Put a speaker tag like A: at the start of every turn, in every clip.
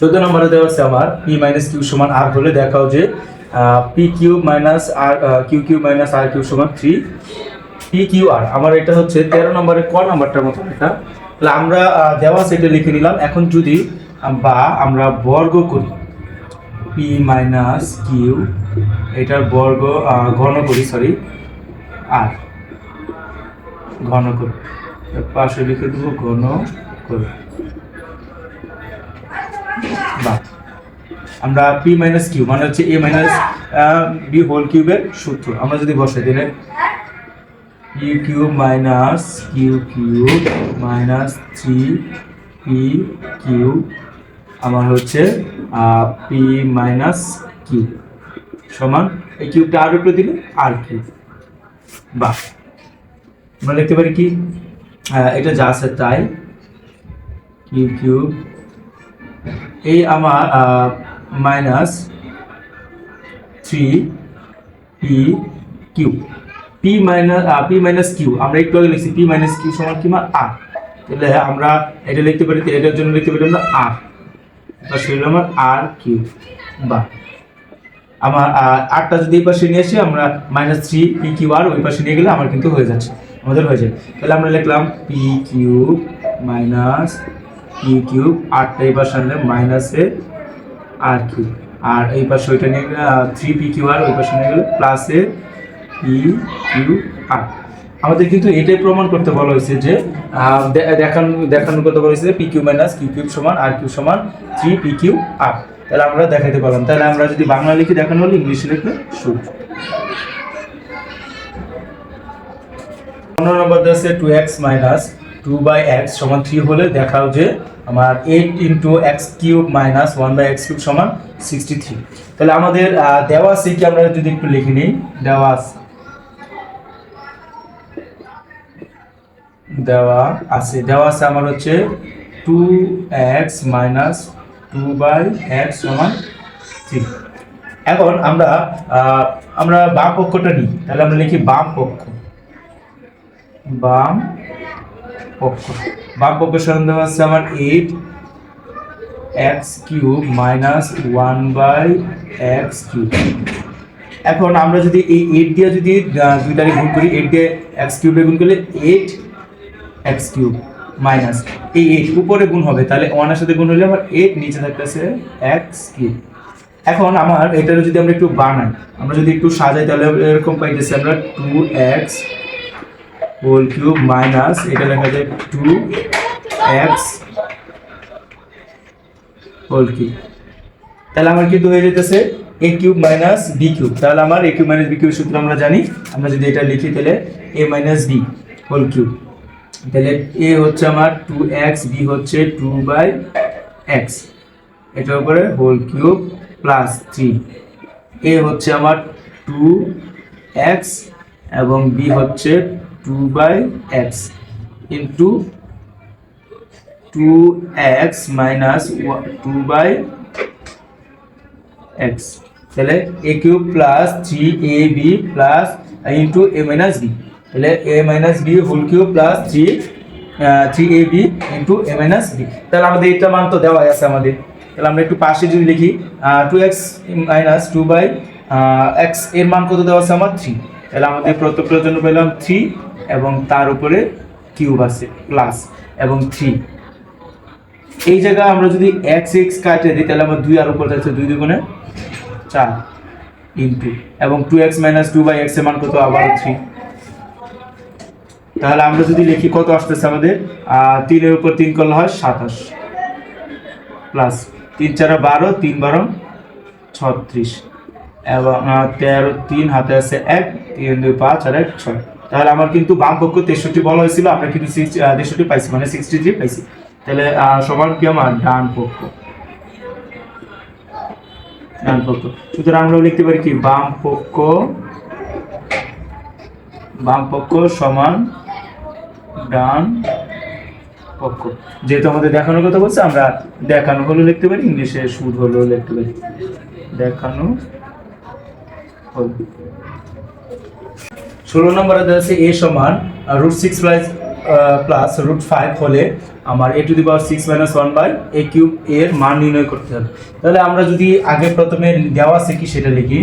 A: চোদ্দ নম্বরে দেওয়া আছে আমার পি মাইনাস কিউ সমান আর হলে দেখাও যে P Q minus R Q Q minus R Q সমান থ্রি পি কিউ আর আমার এটা হচ্ছে তেরো নম্বরের ক নাম্বারটার মতো এটা। তাহলে আমরা দেওয়া আছে এটা লিখে নিলাম। এখন যদি বা আমরা বর্গ করি পি মাইনাস কিউ এটার বর্গ ঘন করি সরি আর ঘন করি। পাশে লিখে দেবো ঘন করি। বা আমরা পি মাইনাস কিউ মানে হচ্ছে এ মাইনাস বি হোল কিউবের সূত্র। আমরা যদি বসাই দিলে P Q minus Q Q minus three P Q আমার হচ্ছে পি মাইনাস কিউ সমান এই কিউবটা আর উপরে দিলে আর কিউব বা আমরা লিখতে পারি কি? এটা যা আছে তাই কিউ কিউব এই আমার minus three P Q P minus P minus Q আমরা একটু আগে লিখছি পি মাইনাস কিউ সমান কি মা আর তাহলে আমরা এটা লিখতে পারি এটার জন্য লিখতে পারি আমরা আর বা আমার আর কিউ বা আমার আটটা যদি এই পাশে নিয়ে আসি, আমরা মাইনাস থ্রি পি কিউ আর ওই পাশে নিয়ে গেলে আমার কিন্তু হয়ে যাচ্ছে, আমাদের হয়ে যায় তাহলে আমরা লিখলাম P Q minus P cube আটটা এই পাশে আনলে মাইনাসে আর কিউব আর এই পাশে ওইটা নিয়ে গেলে থ্রি পি কিউ আর ওই পাশে নিয়ে গেলে প্লাসে পি কিউ আর আমাদের কিন্তু এটাই প্রমাণ করতে বলা হয়েছে যে দেখানো, দেখানোর কথা বলা হয়েছে P Q minus Q cube সমান আর কিউ সমান থ্রি পি কিউ আর তাহলে আমরা দেখাতে পারলাম। তাহলে আমরা যদি বাংলা লিখে, দেখানো হলে ইংলিশে লিখলে শুট পনেরো নম্বর আছে two X minus two by X সমান থ্রি হলে দেখাও যে আমার eight into X cube minus one by X cube সমান সিক্সটি থ্রি তাহলে আমাদের দেওয়া আছে কি? আমরা যদি একটু লিখে নিই। দেওয়া আছে। দেওয়া আছে। দেওয়া আছে আমার হচ্ছে two X minus two by X সমান থ্রি এখন আমরা আমরা বাম পক্ষটা নিই। তাহলে আমরা লিখি বাম পক্ষ। বাম পক্ষ বাম পক্ষ সরণ দেওয়া আছে আমার eight X cube minus one by X cube এখন আমরা যদি এই এইট দিয়ে যদি আহ, দুইটারে গুণ করি এইট দিয়ে এক্স কিউবে গুণ করলে এইট এক্স কিউব মাইনাস এই এইট উপরে গুণ হবে তাহলে ওয়ানের সাথে গুণ হলে আমার এইট নিচে থাকতেছে এক্স কিউব এখন আমার এটার যদি আমরা একটু বানাই আমরা যদি একটু সাজাই তাহলে এরকম পাইতেছি আমরা two X whole cube minus এটা লেখা যায় টু এক্স হোল কিউব তাহলে আমার কিন্তু হয়ে যেতেছে A cube minus B cube তাহলে আমার A cube minus B cube সূত্র আমরা জানি। আমরা যদি এটা লিখি তাহলে A minus B whole cube তাহলে এ হচ্ছে আমার টু এক্স বি হচ্ছে টু বাই এক্স এটার উপরে whole cube plus three A হচ্ছে আমার টু এক্স এবং বি হচ্ছে two by X into two X minus two by X তাহলে A cube plus three A B plus into A minus B তাহলে A minus B whole cube plus three three A B into A minus B তাহলে আমাদের এটা মান তো দেওয়া আছে আমাদের। তাহলে আমরা একটু পাশে যদি লিখি two X minus two by এক্সের মান কত দেওয়া আছে আমার? থ্রি তাহলে আমাদের প্রত্যেকটার জন্য পেলাম থ্রি এবং তার উপরে কিউব আছে প্লাস এবং থ্রি। এই জায়গায় আমরা যদি এক্স এক্স কাটে দিই, তাহলে আমার দুই আর উপর যাচ্ছে দুই দুগুণে চার ইন্টু এবং two X minus two by এক্সের মান কত? আবার থ্রি তাহলে আমরা যদি লিখি কত আসতেছে আমাদের? তিনের উপর তিন করলে হয় সাতাশ। প্লাস তিন চারা বারো, তিন বারো, ছত্রিশ। এবং তেরো, তিন হাতে আছে এক, তিন, দুই, পাঁচ আর এক, ছয়। তাহলে আমার কিন্তু বাম পক্ষ তেষট্টি বলা হয়েছিল আমরা কিন্তু তেষট্টি পাইছি মানে সিক্সটি থ্রি পাইছি। তাহলে সমান কি আমার? ডান পক্ষ। ডান পক্ষ। সুতরাং আমরা লিখতে পারি কি? বাম পক্ষ বাম পক্ষ সমান ডান পক্ষ। যেহেতু আমাদের দেখানোর কথা বলছে, আমরা দেখানো হলো লিখতে পারি, ইংলিশে সুদ হলো লিখতে পারি। দেখানো হলো। ষোলো নম্বরে দেওয়া আছে এ সমান root six plus plus root five হলে আমার A to the power six minus one by A cube এর মান নির্ণয় করতে হবে। তাহলে আমরা যদি আগে প্রথমে দেওয়া কি সেটা লিখি।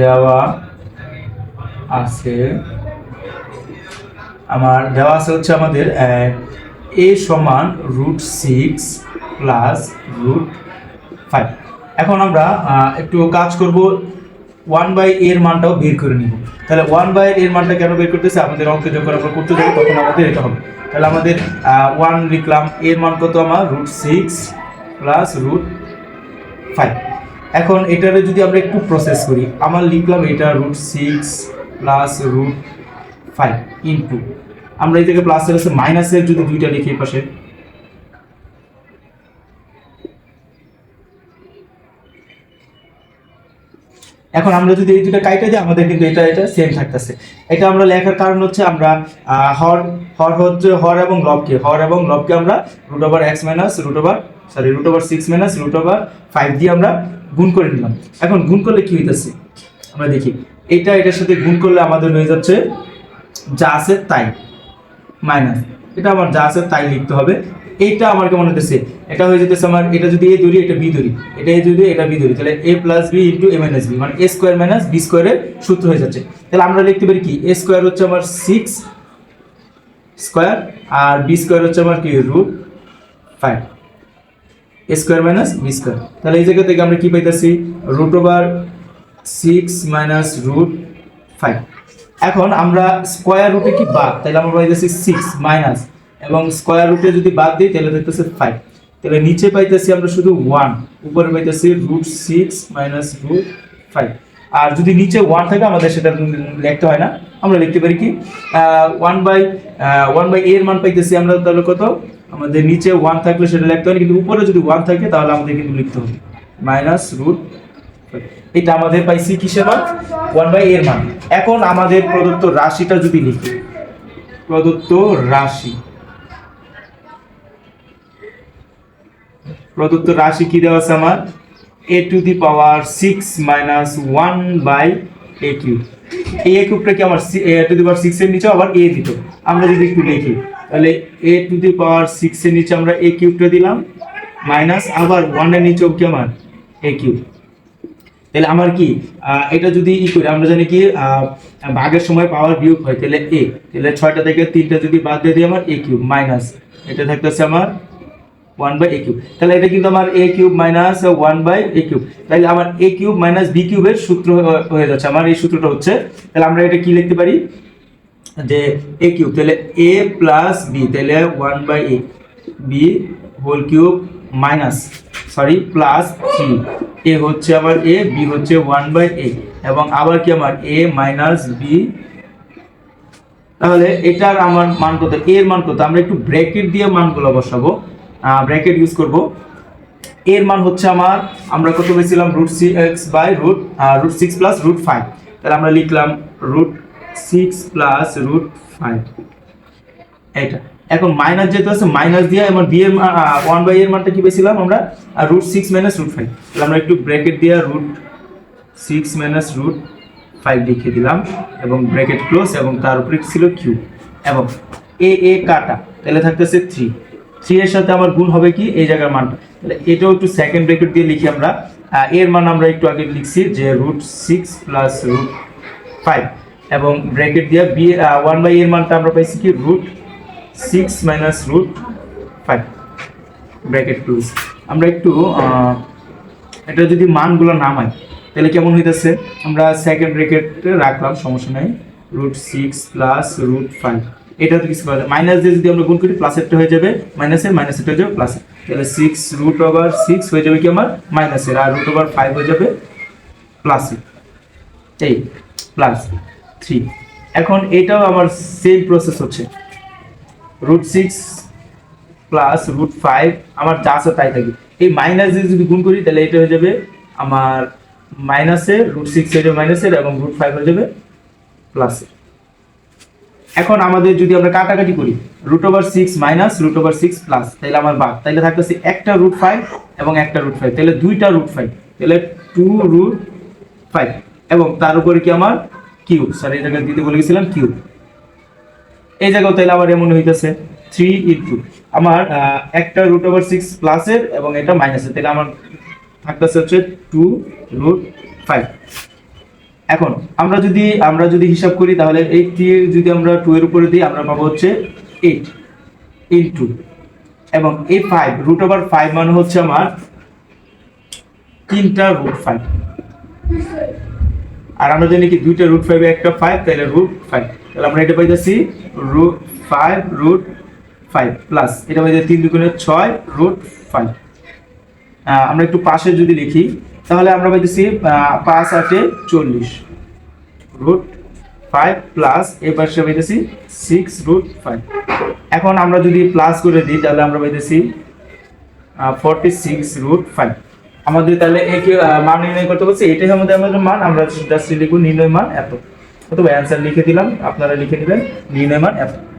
A: দেওয়া আছে, আমার দেওয়া আছে হচ্ছে আমাদের এ সমান root six plus root five এখন আমরা একটু কাজ করব ওয়ান বাই এর মানটাও বের করে নিব। তাহলে ওয়ান বাই এর মানটা কেন বের করতেছে? আমাদের অঙ্কে যখন আমরা করতে যাব, তখন আমাদের এটা হবে। তাহলে আমাদের ওয়ান লিখলাম, এর মান কত আমার? Root six plus root five এখন এটারে যদি আমরা একটু প্রসেস করি, আমার লিখলাম এটা root six plus root five into আমরা এই থেকে প্লাসের আছে মাইনাসের যদি দুইটা লিখি পাশে এখন আমরা যদি এই দুটো কাইটা দিই, আমাদের কিন্তু এটা এটা সেম থাকতেছে। এটা আমরা লেখার কারণ হচ্ছে আমরা হর হর হচ্ছে হর এবং লবকে। হর এবং লবকে আমরা root over X minus root over sorry root over six minus root over five দিয়ে আমরা গুণ করে নিলাম। এখন গুণ করলে কি হইতেছে? আমরা দেখি, এটা, এটার সাথে গুণ করলে আমাদের হয়ে যাচ্ছে, যা আছে তাই মাইনাস এটা আমার যা আছে তাই লিখতে হবে। এইটা আমার কেমন হতেছে এটা হয়ে যেতেছে আমার, এটা যদি এ ধরি এটা বি ধরি এটা এ যদি, এটা বি ধরি তাহলে A plus B into A minus B মানে এ স্কোয়ার মাইনাস বি স্কোয়ারের সূত্র হয়ে যাচ্ছে। তাহলে আমরা লিখতে পারি কি? এ স্কোয়ার হচ্ছে আমার সিক্স স্কোয়ার আর বি স্কোয়ার হচ্ছে আমার কি? Root five A square minus B square তাহলে এই জায়গা থেকে আমরা কি পাইতেছি? Root over six minus root five এখন আমরা স্কোয়ার রুটে কি বাদ? তাহলে আমরা পাইতেছি সিক্স মাইনাস এবং স্কোয়ার রুটে যদি বাদ দিই তাহলে পাইতেছে ফাইভ তাহলে নিচে পাইতেছি আমরা শুধু ওয়ান উপরে পাইতেছি root six minus root five আর যদি নিচে ওয়ান থাকে, আমাদের সেটা লিখতে হয় না। আমরা লিখতে পারি কি ওয়ান বাই ওয়ান বাই এর মান পাইতেছি আমরা তাহলে কত? আমাদের নিচে ওয়ান থাকলে সেটা লিখতে হয় কিন্তু উপরে যদি ওয়ান থাকে, তাহলে আমাদের কিন্তু লিখতে হবে। মাইনাস রুট এটা আমাদের পাইছি কিসের মান? ওয়ান বাই এর মান। এখন আমাদের প্রদত্ত রাশিটা যদি লিখি। প্রদত্ত রাশি। প্রদত্ত রাশি কি দেওয়া আছে আমার? A to the power six minus one by A cube এই এ কিউবটা কি আমার A to the power six এর নিচে আবার এ দিত? আমরা যদি একটু লিখি তাহলে এ টু দি পাওয়ার সিক্স এর নিচে আমরা এ কিউবটা দিলাম। মাইনাস আবার ওয়ানের নিচেও কি আমার? এ কিউব তাহলে আমার কি এটা যদি ই করি, আমরা জানি কি ভাগের সময় পাওয়ার বিয়োগ হয়, তাহলে এ, তাহলে ছয়টা থেকে তিনটা যদি বাদ দিয়ে দিই, আমার এ কিউব মাইনাস, এটা থাকতেছে আমার ওয়ান বাই এ কিউব। তাহলে এটা কিন্তু আমার A cube minus one by A cube. তাহলে আমার এ কিউব মাইনাস বি কিউবের সূত্র হয়ে যাচ্ছে, আমার এই সূত্রটা হচ্ছে, তাহলে আমরা এটা কি লিখতে পারি? যে এ কিউব, তাহলে এ প্লাস বি, তাহলে one by A, B whole cube minus. Sorry plus three A হচ্ছে আমার এ বি হচ্ছে ওয়ান বাই এ এবং আবার কি আমার? এ মাইনাস বি তাহলে এটার আমার মান কত? এ এর মান কত? আমরা একটু ব্র্যাকেট দিয়ে মানগুলো বসাবো। ব্র্যাকেট ইউজ করব। এর মান হচ্ছে আমার, আমরা কত পেয়েছিলাম? Root six by root root six plus root five তাহলে আমরা লিখলাম root six plus root five এটা এখন মাইনাস যেহেতু আছে মাইনাস দিয়ে আমার বি এর ওয়ান বাই এর মানটা কি পেয়েছিলাম আমরা? Root six minus root five তাহলে আমরা একটু ব্র্যাকেট দিয়ে root six minus root five লিখে দিলাম এবং ব্র্যাকেট ক্লোজ এবং তার উপরে ছিল কিউ এবং এ এ কাটা, তাহলে থাকতেছে থ্রি থ্রি এর সাথে আমার গুণ হবে কি? এই জায়গার মানটা। তাহলে এটাও একটু সেকেন্ড ব্র্যাকেট দিয়ে লিখি আমরা। এর মান আমরা একটু আগে লিখছি যে root six plus root five এবং ব্র্যাকেট দিয়ে বি ওয়ান বাই এর মানটা আমরা পাইছি কি? Root six minus root five bracket close আমরা একটু এটা যদি মানগুলো নামাই তাহলে কেমন হইতেছে? আমরা সেকেন্ড ব্র্যাকেটে রাখলাম, সমস্যা নাই। Root six plus root five এটা তো কিছু করা যায়। মাইনাস দিয়ে যদি আমরা গুণ করি প্লাসেরটা হয়ে যাবে। মাইনাসের মাইনাসেরটা হয়ে যাবে প্লাসের তাহলে সিক্স রুট ওভার সিক্স হয়ে যাবে কি আমার? মাইনাসের আর রুট ওভার ফাইভ হয়ে যাবে প্লাসের এই প্লাস থ্রি এখন এটাও আমার সেম প্রসেস হচ্ছে। Root six plus root five আমার যা আছে তাই থাকবে। এই মাইনাস দিয়ে যদি গুণ করি, তাহলে এটা হয়ে যাবে আমার মাইনাসের রুট সিক্স হয়ে যাবে মাইনাসের এবং রুট ফাইভ হয়ে যাবে প্লাসের এখন আমাদের যদি আমরা কাটাকাটি করি root over six minus root over six plus তাহলে আমার বাদ। তাহলে থাকতেছে একটা রুট ফাইভ এবং একটা রুট ফাইভ তাহলে দুইটা রুট ফাইভ তাহলে টু রুট ফাইভ এবং তার উপরে কি আমার? কিউব স্যার জায়গায় দিতে বলে গেছিলাম কিউব এই জায়গাও তাহলে আমার এমন হইতেছে থ্রি ইন্টু আমার একটা রুট ওভার সিক্স প্লাসের এবং এটা মাইনাসের তাহলে আমার থাকতেছে হচ্ছে টু রুট ফাইভ এখন, আমরা যদি আমরা যদি হিসাব করি তাহলে এই থ্রি যদি আমরা টু এর উপরে দিই, আমরা পাবো হচ্ছে এইট ইন্টু এবং এই ফাইভ রুট ওভার ফাইভ মানে হচ্ছে আমার তিনটা রুট ফাইভ আর আমরা জানি কি দুইটা রুট ফাইভ একটা ফাইভ তাহলে রুট ফাইভ তাহলে আমরা এটা পাইতেছি root five root five plus এটা পাইতেছি তিন দুগুণে ছয় রুট ফাইভ আমরা একটু পাশে যদি লিখি, তাহলে আমরা পাইতেছি পাঁচ আটে চল্লিশ। রুট ফাইভ প্লাস এ পাশে পাইতেছি সিক্স রুট ফাইভ এখন আমরা যদি প্লাস করে দিই, তাহলে আমরা পাইতেছি ফর্টি সিক্স রুট ফাইভ আমাদের তাহলে একে মান নির্ণয় করতে বলছে, এটাই আমাদের আমাদের মান। আমরা জাস্ট লিখুন নির্ণয় মান এত। অথবা অ্যান্সার লিখে দিলাম আপনারা লিখে নেবেন এত